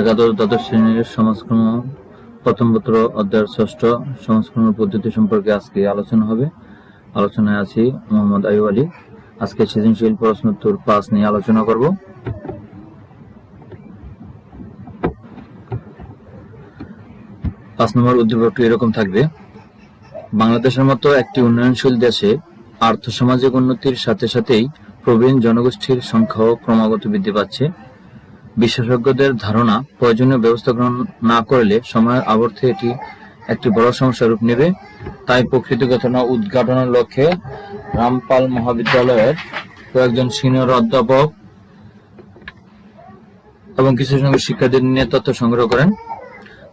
একাদশ দ্বাদশ শ্রেণির সমাজকর্ম, প্রথম পত্র অধ্যায়ের ষষ্ঠ সমাজকর্ম পদ্ধতি সম্পর্কে আজকে আলোচনা হবে। আলোচনায় আছি মোহাম্মদ আইব আলী। আজকে সৃজনশীল প্রশ্নোত্তর পাঁচ নিয়ে আলোচনা করব। পাঁচ নম্বর উদ্দীপকটি এরকম থাকবে। বাংলাদেশের মতো একটি উন্নয়নশীল দেশে আর্থসামাজিক উন্নতির সাথে সাথেই প্রবীণ জনগোষ্ঠীর সংখ্যাও ক্রমাগত বৃদ্ধি পাচ্ছে। বিশেষজ্ঞদের ধারণা, প্রয়োজনীয় ব্যবস্থা গ্রহণ না করলে সময়ের আবর্তে এটি একটি বড় সমস্যা রূপ নেবে। তাই প্রকৃতি ঘটনা উদ্ঘাটনের লক্ষ্যে রামপাল মহাবিদ্যালয়ের কয়েকজন সিনিয়র অধ্যাপক এবং কিছু সংখ্যক শিক্ষার্থীদের নিয়ে তথ্য সংগ্রহ করেন।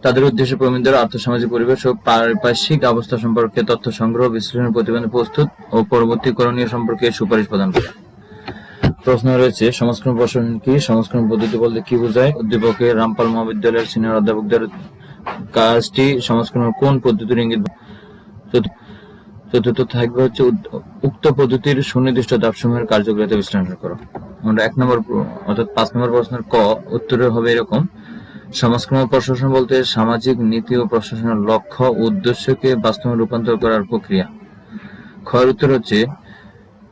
তাদের উদ্দেশ্যে প্রবীণদের আর্থসামাজিক পরিবেশ ও পারিপার্শ্বিক অবস্থা সম্পর্কে তথ্য সংগ্রহ, বিশ্লেষণ, প্রতিবেদন প্রস্তুত ও পরবর্তী করণীয় সম্পর্কে সুপারিশ প্রদান করে প্রশ্ন রয়েছে, সংস্করণ প্রশাসন কি? সংস্করণ পদ্ধতি বলতে কি বোঝায়? অধ্যাপকের রামপাল মহাবিদ্যালয়ের সিনিয়র অধ্যাপকদের কাজটি সংস্করণ কোন পদ্ধতির ইঙ্গিত? চতুর্থ- থাকবে হচ্ছে উক্ত পদ্ধতির সুনির্দিষ্ট দাবসমূহের কার্যকারিতা বিশ্লেষণ করো। আমরা এক নম্বর অর্থাৎ পাঁচ নম্বর প্রশ্নের ক, উত্তরে হবে এরকম। সমাজকর্ম প্রশাসন বলতে সামাজিক নীতি ও প্রশাসনের লক্ষ্য, উদ্দেশ্যকে বাস্তবে রূপান্তর করার প্রক্রিয়া। ক্ষয়ের উত্তর হচ্ছে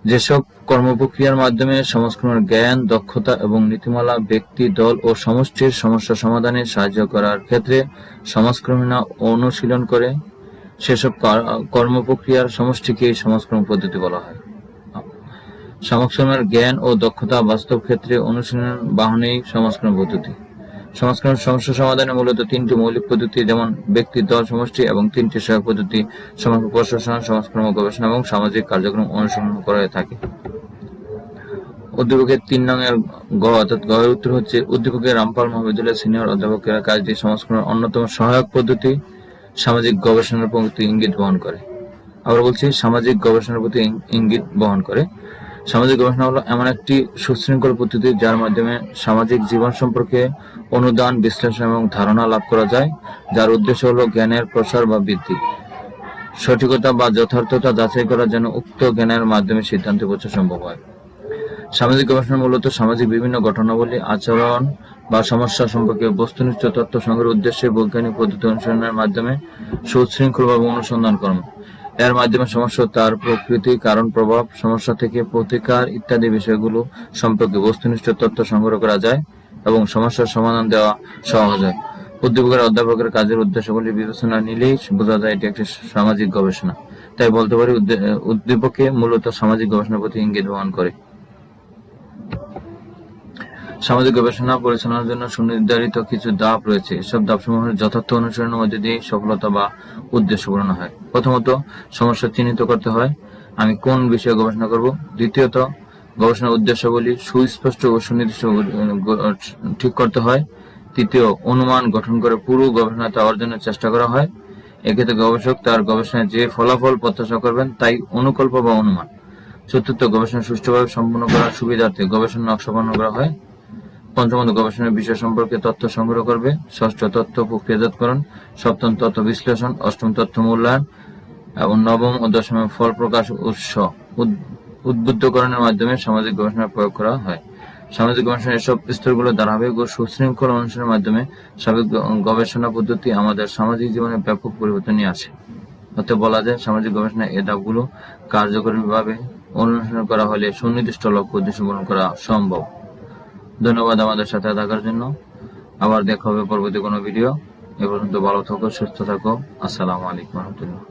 যেসব কর্মপ্রক্রিয়ার মাধ্যমে সমাজকর্মের জ্ঞান, দক্ষতা এবং নীতিমালা, ব্যক্তি, দল ও সমষ্টির সমস্যা সমাধানে সাহায্য করার ক্ষেত্রে সমাজকর্মীরা অনুশীলন করে সেসব কর- কর্মপ্রক্রিয়ার সমষ্টিকে সমাজকর্ম পদ্ধতি বলা হয়। সমাজকর্মের জ্ঞান ও দক্ষতা বাস্তব ক্ষেত্রে অনুশীলন বাহনেই সমাজকর্ম পদ্ধতি। সমাজকর্ম সমস্যা সমাধানে মূলত তিনটি মৌলিক পদ্ধতি, যেমন ব্যক্তি, দল, সমষ্টি এবং তিনটি সহায়ক পদ্ধতি সমাজ প্রশাসন সমাজকর্ম গবেষণা এবং সামাজিক কার্যক্রম অনুসরণ করে থাকে। উদ্দীপকের তিন রঙের গ, অর্থাৎ গ উত্তর হচ্ছে উদ্দীপকের রামপাল মহাবিদ্যালয়ের সিনিয়র অধ্যাপকেরা কাজটি সমাজকর্মের অন্যতম সহায়ক পদ্ধতি, সামাজিক গবেষণার প্রতি ইঙ্গিত বহন করে। আবার বলছি, সামাজিক গবেষণার প্রতি ইঙ্গিত বহন করে। সামাজিক গবেষণা হলো এমন একটি সুশৃঙ্খল পদ্ধতি যার মাধ্যমে সামাজিক জীবন সম্পর্কে অনুদান, বিশ্লেষণ এবং ধারণা লাভ করা যায়, যার উদ্দেশ্য হলো জ্ঞানের প্রসার বা বৃদ্ধি। সঠিকতা বা যথার্থতা যাচাই করার যেন উক্ত জ্ঞানের মাধ্যমে সিদ্ধান্তে পৌঁছা সম্ভব হয়। সামাজিক গবেষণা মূলত সামাজিক বিভিন্ন ঘটনাবলী আচরণ বা সমস্যা সম্পর্কে বস্তুনিষ্ঠ তথ্য সংগ্রহের উদ্দেশ্যে বৈজ্ঞানিক পদ্ধতি অনুসরণের মাধ্যমে সুশৃঙ্খলভাবে অনুসন্ধান কর্ম এর মাধ্যমে সমস্যা তার প্রকৃতি, কারণ, প্রভাব, সমস্যা থেকে প্রতিকার ইত্যাদি বিষয়গুলো সম্পর্কে বস্তুনিষ্ঠ তথ্য সংগ্রহ করা যায় এবং সমস্যার সমাধান দেওয়া সহজ হয়। উদ্দীপকের অধ্যাপকের কাজের উদ্দেশ্যগুলি বিবেচনা নিলেই বোঝা যায় এটি একটি সামাজিক গবেষণা। তাই বলতে পারি, উদ্দী- উদ্দীপকে মূলত সামাজিক গবেষণার প্রতি ইঙ্গিত বহন করে। সামাজিক গবেষণা পরিচালনার জন্য সুনির্ধারিত কিছু ধাপ রয়েছে। এসব ধাপসমূহের যথার্থ অনুসরণের মধ্যে দিয়ে সফলতা বা উদ্দেশ্য পূরণ হয়। প্রথমত, সমস্যা চিহ্নিত করতে হয়। আমি কোন বিষয়ে গবেষণা করব? দ্বিতীয়ত, গবেষণার উদ্দেশ্যগুলি সুস্পষ্ট ও সুনির্দিষ্ট ঠিক করতে হয়। তৃতীয়, অনুমান গঠন করে পুরো গবেষণা তা অর্জনের চেষ্টা করা হয়। এক্ষেত্রে গবেষক তার গবেষণায় যে ফলাফল প্রত্যাশা করবেন তাই অনুকল্প বা অনুমান। চতুর্থ, গবেষণা সুষ্ঠুভাবে সম্পন্ন করার সুবিধার্থে গবেষণা নকশা করা হয়। পঞ্চমত গবেষণার বিষয় সম্পর্কে তথ্য সংগ্রহ করবে। ষষ্ঠ তথ্য প্রক্রিয়াজাতকরণ সপ্তম তথ্য বিশ্লেষণ। অষ্টম তথ্য মূল্যায়ন। এবং নবম ও দশম ফল প্রকাশ উৎস। উদ- উদ্বুদ্ধকরণের মাধ্যমে সামাজিক গবেষণা প্রয়োগ করা হয়। সামাজিক গবেষণা এসব স্তরগুলো ধারাবাহিক ও সুশৃঙ্খল অনুসরণের মাধ্যমে সাবেক গবেষণা পদ্ধতি আমাদের সামাজিক জীবনে ব্যাপক পরিবর্তন নিয়ে আসে। অতএব বলা যায় সামাজিক গবেষণা এই ধাপগুলো কার্যকরীভাবে অনুসরণ করা হলে সুনির্দিষ্ট লক্ষ্য উদ্দেশ্য পূরণ করা সম্ভব। ধন্যবাদ আমাদের সাথে থাকার জন্য। আবার দেখা হবে পরবর্তী কোনো ভিডিও এ পর্যন্ত ভালো থাকো, সুস্থ থাকো। আসসালামু আলাইকুম রহমতুল্লাহ।